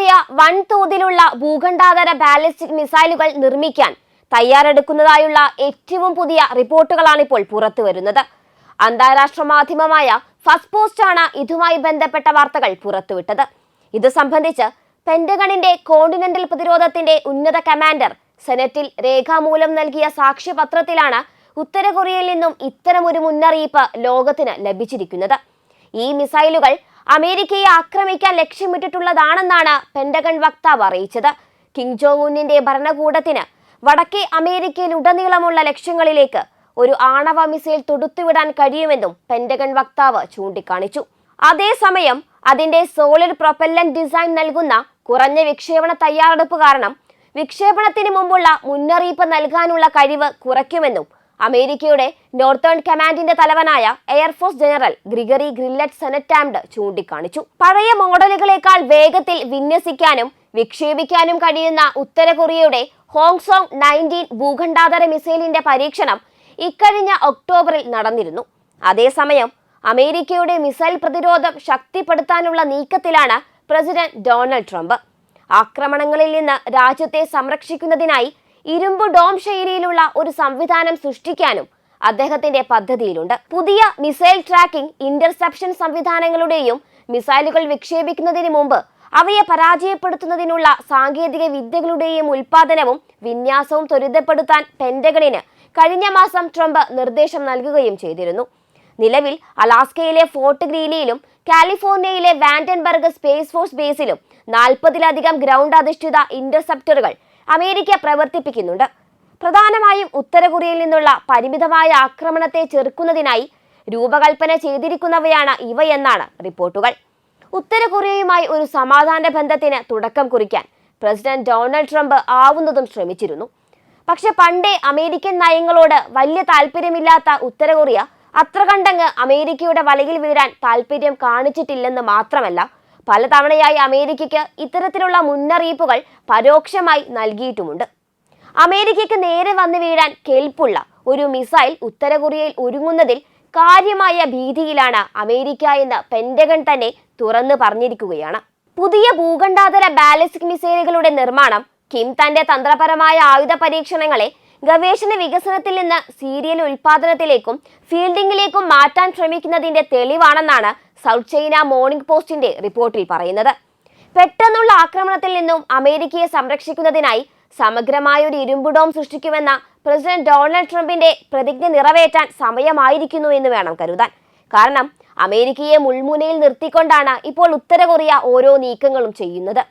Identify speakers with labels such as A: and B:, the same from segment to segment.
A: Korea വൻതോതിലുള്ള ഭൂഖണ്ഡാതര ballistic മിസൈലുകൾ നിർമ്മിക്കാൻ തയ്യാറെടുക്കുന്നതായുള്ള ഏറ്റവും പുതിയ റിപ്പോർട്ടുകളാണ് ഇപ്പോൾ പുറത്തുവരുന്നത്. അന്താരാഷ്ട്ര മാധ്യമമായ ഫസ്റ്റ് പോസ്റ്റ് ആണ് ഇതുമായി ബന്ധപ്പെട്ട വാർത്തകൾ പുറത്തുവിട്ടത്. ഇത് സംബന്ധിച്ച് പെന്റഗണിന്റെ കോണ്ടിനെന്റൽ പ്രതിരോധത്തിന്റെ ഉന്നത കമാൻഡർ സെനറ്റിൽ രേഖാമൂലം നൽകിയ സാക്ഷ്യപത്രത്തിലാണ് ഉത്തര കൊറിയയിൽ നിന്നും ഇത്തരമൊരു മുന്നറിയിപ്പ് ലോകത്തിന് ലഭിച്ചിരിക്കുന്നത്. ഈ മിസൈലുകൾ അമേരിക്കയെ ആക്രമിക്കാൻ ലക്ഷ്യമിട്ടിട്ടുള്ളതാണെന്നാണ് പെന്റഗൺ വക്താവ് അറിയിച്ചത്. കിങ് ജോങ് ഉന്നിന്റെ ഭരണകൂടത്തിന് വടക്കേ അമേരിക്കയിൽ ഉടനീളമുള്ള ലക്ഷ്യങ്ങളിലേക്ക് ഒരു ആണവ മിസൈൽ തൊടുത്തുവിടാൻ കഴിയുമെന്നും പെന്റഗൺ വക്താവ് ചൂണ്ടിക്കാണിച്ചു. അതേസമയം അതിന്റെ സോളിഡ് പ്രൊപ്പല്ലന്റ് ഡിസൈൻ നൽകുന്ന കുറഞ്ഞ വിക്ഷേപണ തയ്യാറെടുപ്പ് കാരണം വിക്ഷേപണത്തിന് മുമ്പുള്ള മുന്നറിയിപ്പ് നൽകാനുള്ള കഴിവ് കുറയ്ക്കുമെന്നും അമേരിക്കയുടെ നോർത്തേൺ കമാൻഡിന്റെ തലവനായ air force general Gregory Guillot senate armed ചൂണ്ടിക്കാണിച്ചു. പഴയ മോഡലുകളേക്കാൾ വേഗത്തിൽ വിന്യസിക്കാനും വിക്ഷേപിക്കാനും കഴിയുന്ന ഉത്തര കൊറിയയുടെ ഹോങ്സോങ് നയന്റീൻ ഭൂഖണ്ഡാതര മിസൈലിന്റെ പരീക്ഷണം ഇക്കഴിഞ്ഞ ഒക്ടോബറിൽ നടന്നിരുന്നു. അതേസമയം അമേരിക്കയുടെ മിസൈൽ പ്രതിരോധം ശക്തിപ്പെടുത്താനുള്ള നീക്കത്തിലാണ് പ്രസിഡന്റ് ഡൊണാൾഡ് ട്രംപ്. ആക്രമണങ്ങളിൽ നിന്ന് രാജ്യത്തെ സംരക്ഷിക്കുന്നതിനായി ഇരുമ്പ് ഡോം ശൈലിയിലുള്ള ഒരു സംവിധാനം സൃഷ്ടിക്കാനും അദ്ദേഹത്തിന്റെ പദ്ധതിയിലുണ്ട്. പുതിയ മിസൈൽ ട്രാക്കിംഗ് ഇന്റർസെപ്ഷൻ സംവിധാനങ്ങളുടെയും മിസൈലുകൾ വിക്ഷേപിക്കുന്നതിന് മുമ്പ് അവയെ പരാജയപ്പെടുത്തുന്നതിനുള്ള സാങ്കേതിക വിദ്യകളുടെയും ഉൽപാദനവും വിന്യാസവും ത്വരിതപ്പെടുത്താൻ പെന്റഗണിന് കഴിഞ്ഞ മാസം ട്രംപ് നിർദ്ദേശം നൽകുകയും ചെയ്തിരുന്നു. നിലവിൽ അലാസ്കയിലെ ഫോർട്ട് ഗ്രീലിയിലും കാലിഫോർണിയയിലെ വാൻഡൻബർഗ് സ്പേസ് ഫോഴ്സ് ബേസിലും നാൽപ്പതിലധികം ഗ്രൗണ്ട് അധിഷ്ഠിത ഇന്റർസെപ്റ്ററുകൾ അമേരിക്ക പ്രവർത്തിപ്പിക്കുന്നുണ്ട്. പ്രധാനമായും ഉത്തര കൊറിയയിൽ നിന്നുള്ള പരിമിതമായ ആക്രമണത്തെ ചെറുക്കുന്നതിനായി രൂപകൽപ്പന ചെയ്തിരിക്കുന്നവയാണ് ഇവയെന്നാണ് റിപ്പോർട്ടുകൾ. ഉത്തര കൊറിയയുമായി ഒരു സമാധാന ബന്ധത്തിന് തുടക്കം കുറിക്കാൻ പ്രസിഡന്റ് ഡൊണാൾഡ് ട്രംപ് ആവുന്നതും ശ്രമിച്ചിരുന്നു. പക്ഷെ പണ്ടേ അമേരിക്കൻ നയങ്ങളോട് വലിയ താല്പര്യമില്ലാത്ത ഉത്തര കൊറിയ അത്ര കണ്ടങ്ങ് അമേരിക്കയുടെ വലയിൽ വീഴാൻ താല്പര്യം കാണിച്ചിട്ടില്ലെന്ന് മാത്രമല്ല പലതവണയായി അമേരിക്കയ്ക്ക് ഇത്തരത്തിലുള്ള മുന്നറിയിപ്പുകൾ പരോക്ഷമായി നൽകിയിട്ടുമുണ്ട്. അമേരിക്കയ്ക്ക് നേരെ വന്നു വീഴാൻ കെൽപ്പുള്ള ഒരു മിസൈൽ ഉത്തര കൊറിയയിൽ ഒരുങ്ങുന്നതിൽ കാര്യമായ ഭീതിയിലാണ് അമേരിക്ക എന്ന് പെൻഡഗൺ തന്നെ തുറന്നു പറഞ്ഞിരിക്കുകയാണ്. പുതിയ ഭൂഖണ്ഡാതര ബാലിസ്റ്റിക് മിസൈലുകളുടെ നിർമ്മാണം കിം തന്റെ തന്ത്രപരമായ ആയുധ പരീക്ഷണങ്ങളെ ഗവേഷണ വികസനത്തിൽ നിന്ന് സീരിയൽ ഉൽപാദനത്തിലേക്കും ഫീൽഡിംഗിലേക്കും മാറ്റാൻ ശ്രമിക്കുന്നതിന്റെ തെളിവാണെന്നാണ് സൗത്ത് ചൈന മോർണിംഗ് പോസ്റ്റിന്റെ റിപ്പോർട്ടിൽ പറയുന്നത്. പെട്ടെന്നുള്ള ആക്രമണത്തിൽ നിന്നും അമേരിക്കയെ സംരക്ഷിക്കുന്നതിനായി സമഗ്രമായ ഒരു ഇരുമ്പ് ഡോം സൃഷ്ടിക്കുമെന്ന പ്രസിഡന്റ് ഡൊണാൾഡ് ട്രംപിന്റെ പ്രതിജ്ഞ നിറവേറ്റാൻ സമയമായിരിക്കുന്നു എന്ന് വേണം കരുതാൻ. കാരണം അമേരിക്കയെ മുൾമുനയിൽ നിർത്തിക്കൊണ്ടാണ് ഇപ്പോൾ ഉത്തര കൊറിയ ഓരോ നീക്കങ്ങളും ചെയ്യുന്നത്.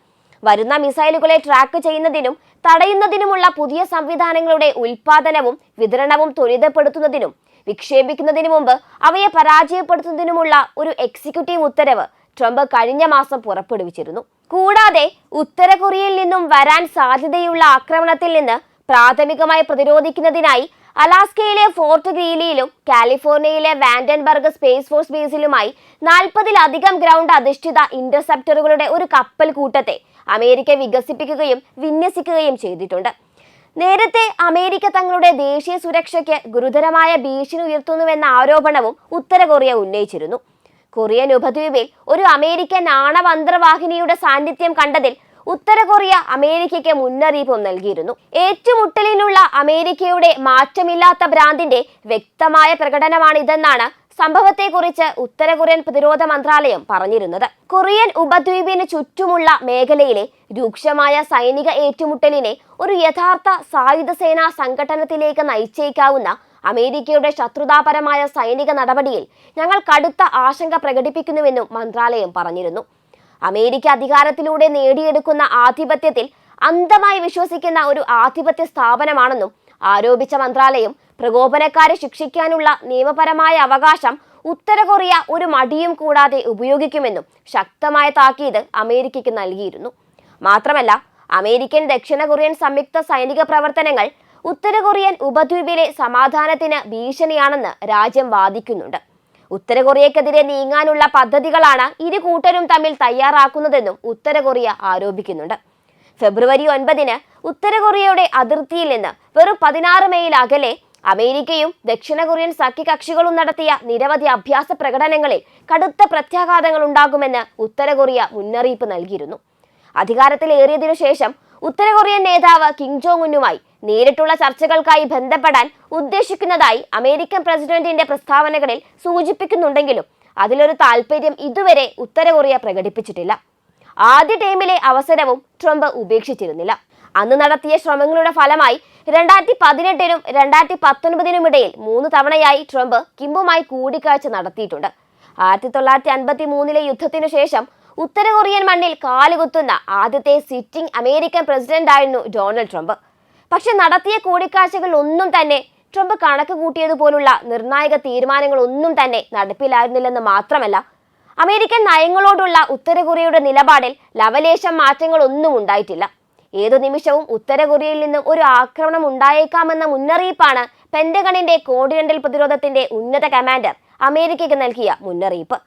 A: വരുന്ന മിസൈലുകളെ ട്രാക്ക് ചെയ്യുന്നതിനും തടയുന്നതിനുമുള്ള പുതിയ സംവിധാനങ്ങളുടെ ഉൽപാദനവും വിതരണവും ത്വരിതപ്പെടുത്തുന്നതിനും വിക്ഷേപിക്കുന്നതിനു മുമ്പ് അവയെ പരാജയപ്പെടുത്തുന്നതിനുമുള്ള ഒരു എക്സിക്യൂട്ടീവ് ഉത്തരവ് ട്രംപ് കഴിഞ്ഞ മാസം പുറപ്പെടുവിച്ചിരുന്നു. കൂടാതെ ഉത്തര കൊറിയയിൽ നിന്നും വരാൻ സാധ്യതയുള്ള ആക്രമണത്തിൽ നിന്ന് പ്രാഥമികമായി പ്രതിരോധിക്കുന്നതിനായി അലാസ്കയിലെ ഫോർട്ട് ഗ്രീലിയിലും കാലിഫോർണിയയിലെ വാൻഡൻബർഗ് സ്പേസ് ഫോഴ്സ് ബേസിലുമായി നാൽപ്പതിലധികം ഗ്രൗണ്ട് അധിഷ്ഠിത ഇന്റർസെപ്റ്ററുകളുടെ ഒരു കപ്പൽ കൂട്ടത്തെ അമേരിക്ക വികസിപ്പിക്കുകയും വിന്യസിക്കുകയും ചെയ്തിട്ടുണ്ട്. നേരത്തെ അമേരിക്ക തങ്ങളുടെ ദേശീയ സുരക്ഷയ്ക്ക് ഗുരുതരമായ ഭീഷണി ഉയർത്തുന്നുവെന്ന ആരോപണവും ഉത്തര കൊറിയ ഉന്നയിച്ചിരുന്നു. കൊറിയൻ ഉപദ്വീപിൽ ഒരു അമേരിക്കൻ ആണവന്തർവാഹിനിയുടെ സാന്നിധ്യം കണ്ടതിൽ ഉത്തര കൊറിയ അമേരിക്കയ്ക്ക് മുന്നറിയിപ്പും നൽകിയിരുന്നു. ഏറ്റുമുട്ടലിനുള്ള അമേരിക്കയുടെ മാറ്റമില്ലാത്ത ഭ്രാന്തിന്റെ വ്യക്തമായ പ്രകടനമാണിതെന്നാണ് സംഭവത്തെക്കുറിച്ച് ഉത്തര കൊറിയൻ പ്രതിരോധ മന്ത്രാലയം പറഞ്ഞിരുന്നത്. കൊറിയൻ ഉപദ്വീപിന് ചുറ്റുമുള്ള മേഖലയിലെ രൂക്ഷമായ സൈനിക ഏറ്റുമുട്ടലിനെ ഒരു യഥാർത്ഥ സായുധ സേനാ സംഘടനത്തിലേക്ക് നയിച്ചേക്കാവുന്ന അമേരിക്കയുടെ ശത്രുതാപരമായ സൈനിക നടപടിയിൽ ഞങ്ങൾ കടുത്ത ആശങ്ക പ്രകടിപ്പിക്കുന്നുവെന്നും മന്ത്രാലയം പറഞ്ഞിരുന്നു. അമേരിക്ക അധികാരത്തിലൂടെ നേടിയെടുക്കുന്ന ആധിപത്യത്തിൽ അന്ധമായി വിശ്വസിക്കുന്ന ഒരു ആധിപത്യ സ്ഥാപനമാണെന്നും ആരോപിച്ച മന്ത്രാലയം പ്രകോപനക്കാരെ ശിക്ഷിക്കാനുള്ള നിയമപരമായ അവകാശം ഉത്തര കൊറിയ ഒരു മടിയും കൂടാതെ ഉപയോഗിക്കുമെന്നും ശക്തമായ താക്കീത് അമേരിക്കയ്ക്ക് നൽകിയിരുന്നു. മാത്രമല്ല അമേരിക്കൻ ദക്ഷിണ കൊറിയൻ സംയുക്ത സൈനിക പ്രവർത്തനങ്ങൾ ഉത്തര കൊറിയൻ ഉപദ്വീപിലെ സമാധാനത്തിന് ഭീഷണിയാണെന്ന് രാജ്യം വാദിക്കുന്നുണ്ട്. ഉത്തര കൊറിയക്കെതിരെ നീങ്ങാനുള്ള പദ്ധതികളാണ് ഇരു കൂട്ടരും തമ്മിൽ തയ്യാറാക്കുന്നതെന്നും ഉത്തര കൊറിയ ആരോപിക്കുന്നുണ്ട്. ഫെബ്രുവരി ഒൻപതിന് ഉത്തര കൊറിയയുടെ അതിർത്തിയിൽ നിന്ന് വെറും പതിനാറ് മൈൽ അകലെ അമേരിക്കയും ദക്ഷിണ കൊറിയൻ സഖ്യകക്ഷികളും നടത്തിയ നിരവധി അഭ്യാസ പ്രകടനങ്ങളിൽ കടുത്ത പ്രത്യാഘാതങ്ങൾ ഉണ്ടാകുമെന്ന് ഉത്തര കൊറിയ മുന്നറിയിപ്പ് നൽകിയിരുന്നു. അധികാരത്തിലേറിയതിനു ശേഷം ഉത്തര കൊറിയൻ നേതാവ് കിം ജോങ് ഉന്നുമായി നേരിട്ടുള്ള ചർച്ചകൾക്കായി ബന്ധപ്പെടാൻ ഉദ്ദേശിക്കുന്നതായി അമേരിക്കൻ പ്രസിഡന്റിന്റെ പ്രസ്താവനകളിൽ സൂചിപ്പിക്കുന്നുണ്ടെങ്കിലും അതിലൊരു താല്പര്യം ഇതുവരെ ഉത്തര കൊറിയ പ്രകടിപ്പിച്ചിട്ടില്ല. ആദ്യ ടൈമിലെ അവസരവും ട്രംപ് ഉപേക്ഷിച്ചിരുന്നില്ല. അന്ന് നടത്തിയ ശ്രമങ്ങളുടെ ഫലമായി രണ്ടായിരത്തി പതിനെട്ടിനും രണ്ടായിരത്തി പത്തൊൻപതിനും ഇടയിൽ മൂന്ന് തവണയായി ട്രംപ് കിമ്മുമായി കൂടിക്കാഴ്ച നടത്തിയിട്ടുണ്ട്. ആയിരത്തി തൊള്ളായിരത്തി അൻപത്തി മൂന്നിലെ യുദ്ധത്തിനു ശേഷം ഉത്തര കൊറിയൻ മണ്ണിൽ കാലുകുത്തുന്ന ആദ്യത്തെ സിറ്റിംഗ് അമേരിക്കൻ പ്രസിഡന്റായിരുന്നു ഡൊണാൾഡ് ട്രംപ്. പക്ഷെ നടത്തിയ കൂടിക്കാഴ്ചകൾ ഒന്നും തന്നെ ട്രംപ് കണക്ക് കൂട്ടിയതുപോലുള്ള നിർണായക തീരുമാനങ്ങളൊന്നും തന്നെ നടപ്പിലായിരുന്നില്ലെന്ന് മാത്രമല്ല അമേരിക്കൻ നയങ്ങളോടുള്ള ഉത്തര കൊറിയയുടെ നിലപാടിൽ ലവലേശം മാറ്റങ്ങളൊന്നും ഉണ്ടായിട്ടില്ല ഏതു നിമിഷവും ഉത്തര കൊറിയയിൽ നിന്നും ഒരു ആക്രമണം ഉണ്ടായേക്കാമെന്ന മുന്നറിയിപ്പാണ് പെന്റഗണിന്റെ കോണ്ടിനെന്റൽ പ്രതിരോധത്തിന്റെ ഉന്നത കമാൻഡർ അമേരിക്കയ്ക്ക് നൽകിയ മുന്നറിയിപ്പ്.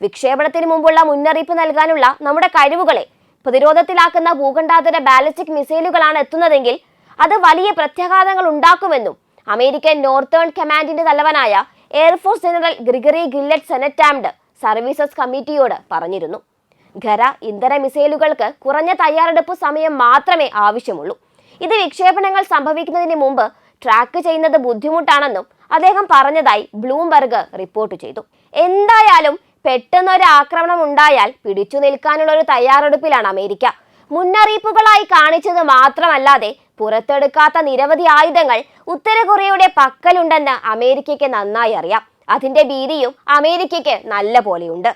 A: വിക്ഷേപണത്തിന് മുമ്പുള്ള മുന്നറിയിപ്പ് നൽകാനുള്ള നമ്മുടെ കഴിവുകളെ പ്രതിരോധത്തിലാക്കുന്ന ഭൂഖണ്ഡാന്തര ബാലിസ്റ്റിക് മിസൈലുകളാണ് എത്തുന്നതെങ്കിൽ അത് വലിയ പ്രത്യാഘാതങ്ങൾ ഉണ്ടാക്കുമെന്നും അമേരിക്കൻ നോർത്തേൺ കമാൻഡിന്റെ തലവനായ air force general Gregory Guillot senate armed services കമ്മിറ്റിയോട് പറഞ്ഞിരുന്നു. ഖര ഇന്ധന മിസൈലുകൾക്ക് കുറഞ്ഞ തയ്യാറെടുപ്പ് സമയം മാത്രമേ ആവശ്യമുള്ളൂ. ഇത് വിക്ഷേപണങ്ങൾ സംഭവിക്കുന്നതിന് മുമ്പ് ട്രാക്ക് ചെയ്യുന്നത് ബുദ്ധിമുട്ടാണെന്നും അദ്ദേഹം പറഞ്ഞതായി ബ്ലൂംബർഗ് റിപ്പോർട്ട് ചെയ്തു. എന്തായാലും പെട്ടെന്നൊരു ആക്രമണം ഉണ്ടായാൽ പിടിച്ചു നിൽക്കാനുള്ള ഒരു തയ്യാറെടുപ്പിലാണ് അമേരിക്ക. മുന്നറിയിപ്പുകളായി കാണിച്ചത് മാത്രമല്ലാതെ പുറത്തെടുക്കാത്ത നിരവധി ആയുധങ്ങൾ ഉത്തര കൊറിയയുടെ പക്കലുണ്ടെന്ന് അമേരിക്കയ്ക്ക് നന്നായി അറിയാം. അതിന്റെ ഭീതിയും അമേരിക്കയ്ക്ക് നല്ല പോലെയുണ്ട്.